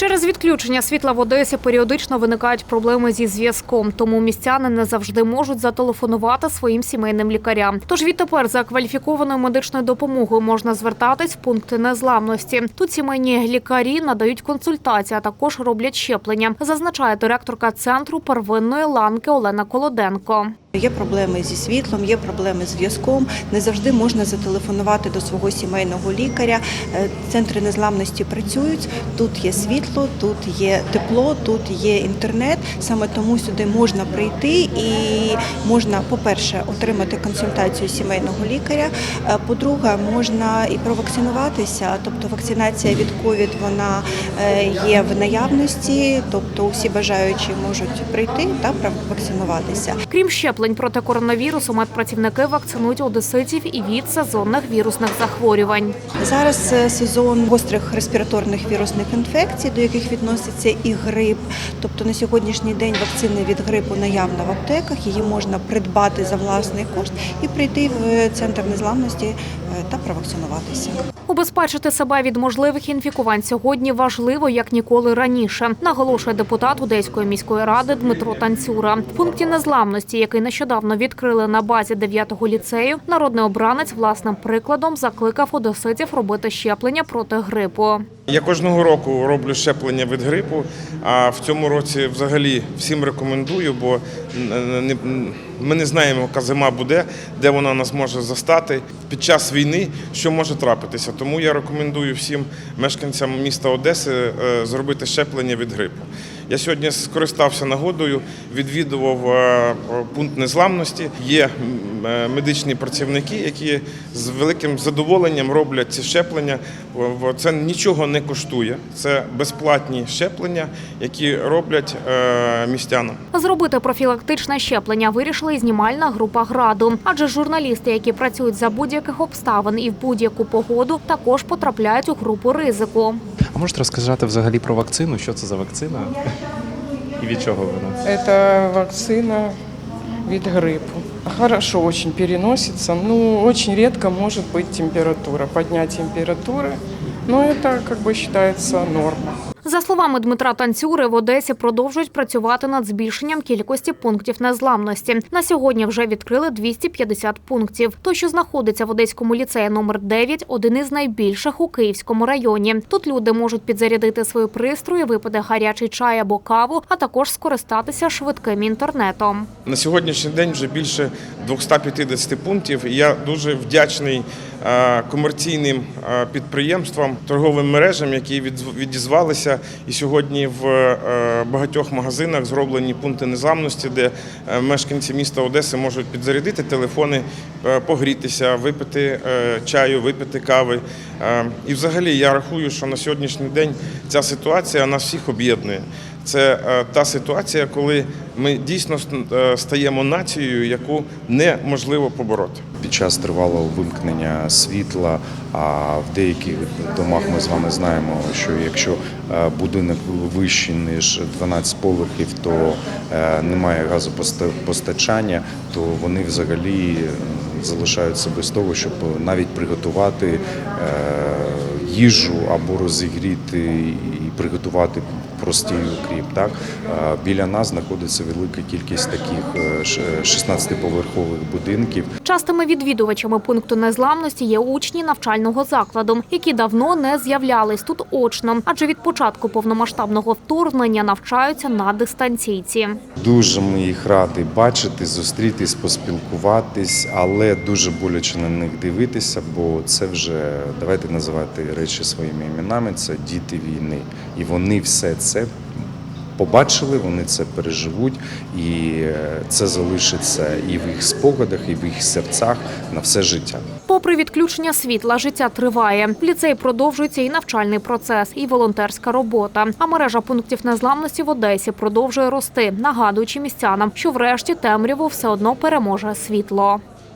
Через відключення світла в Одесі періодично виникають проблеми зі зв'язком, тому містяни не завжди можуть зателефонувати своїм сімейним лікарям. Тож відтепер за кваліфікованою медичною допомогою можна звертатись в пункти незламності. Тут сімейні лікарі надають консультації, а також роблять щеплення, зазначає директорка центру первинної ланки Олена Колоденко. Є проблеми зі світлом, є проблеми з зв'язком. Не завжди можна зателефонувати до свого сімейного лікаря. Е, Центри незламності працюють. Тут є світло, тут є тепло, тут є інтернет. Саме тому сюди можна прийти і можна, по-перше, отримати консультацію сімейного лікаря. Е, По-друге, можна і провакцинуватися. Тобто вакцинація від ковід вона е, є в наявності, тобто усі бажаючі можуть прийти та провакцинуватися. Крім щеплень проти коронавірусу, медпрацівники вакцинують одеситів і від сезонних вірусних захворювань. Зараз сезон гострих респіраторних вірусних інфекцій, до яких відноситься і грип. Тобто на сьогоднішній день вакцини від грипу наявна в аптеках, її можна придбати за власний кошт і прийти в центр незламності е, та провакцинуватися. Убезпечити себе від можливих інфікувань сьогодні важливо як ніколи раніше, наголошує депутат Одеської міської ради Дмитро Танцюра. В пункті незламності, який нещодавно відкрили на базі 9-го ліцею, народний обранець власним прикладом закликав одеситів робити щеплення проти грипу. Я кожного року роблю щеплення від грипу, а в цьому році взагалі всім рекомендую, бо ми не знаємо, яка зима буде, де вона нас може застати під час війни, що може трапитися. Тому я рекомендую всім мешканцям міста Одеси е, зробити щеплення від грипу. Я сьогодні скористався нагодою, відвідував е, пункт незламності. Є е, медичні працівники, які з великим задоволенням роблять ці щеплення. Це нічого не коштує. Це безплатні щеплення, які роблять е, містянам. Зробити профілактичне щеплення вирішила і знімальна група граду. Адже журналісти, які працюють за будь-яких обставин і в будь-яку погоду, також потрапляють у групу ризику А можете розказати взагалі про вакцину? Що це за вакцина? І від чого вона? Это вакцина вид гриппу. Хорошо очень переносится, но очень редко может быть температура, поднять температуры. Но это как бы считается нормой. За словами Дмитра Танцюри, в Одесі продовжують працювати над збільшенням кількості пунктів незламності. На сьогодні вже відкрили 250 пунктів. Той, що знаходиться в Одеському ліцеї номер 9 один із найбільших у Київському районі. Тут люди можуть підзарядити свої пристрої, випити гарячий чай або каву, а також скористатися швидким інтернетом. На сьогоднішній день вже більше 250 пунктів. Я дуже вдячний комерційним е, підприємствам, торговим мережам, які відізвалися. І сьогодні в е, багатьох магазинах зроблені пункти незламності, де е, мешканці міста Одеси можуть підзарядити телефони, е, погрітися, випити е, чаю, випити кави. Е, І взагалі я рахую, що на сьогоднішній день ця ситуація нас всіх об'єднує. Це е, та ситуація, коли ми дійсно е, стаємо нацією, яку неможливо побороти. Під час тривалого вимкнення світла, а в деяких домах ми з вами знаємо, що якщо е, будинок вищий ніж 12 поверхів, то немає газопостачання, то вони взагалі залишаються без того, щоб навіть приготувати їжу або розігріти і приготувати простий укріп. Так Е, біля нас знаходиться велика кількість таких е, 16-поверхових будинків. Частими відвідувачами пункту незламності є учні навчального закладу, які давно не з'являлись тут очно, адже від початку повномасштабного вторгнення навчаються на дистанційці. Дуже ми їх раді бачити, зустрітись, поспілкуватись, але дуже боляче на них дивитися, бо це вже давайте називати речі своїми іменами. Це діти війни, і вони все це. Побачили, вони це переживуть, і е, це залишиться і в їх спогадах, і в їх серцях на все життя. Попри відключення світла, життя триває. В ліцеї продовжується і навчальний процес, і волонтерська робота. А мережа пунктів незламності в Одесі продовжує рости, нагадуючи містянам, що врешті темряву все одно переможе світло.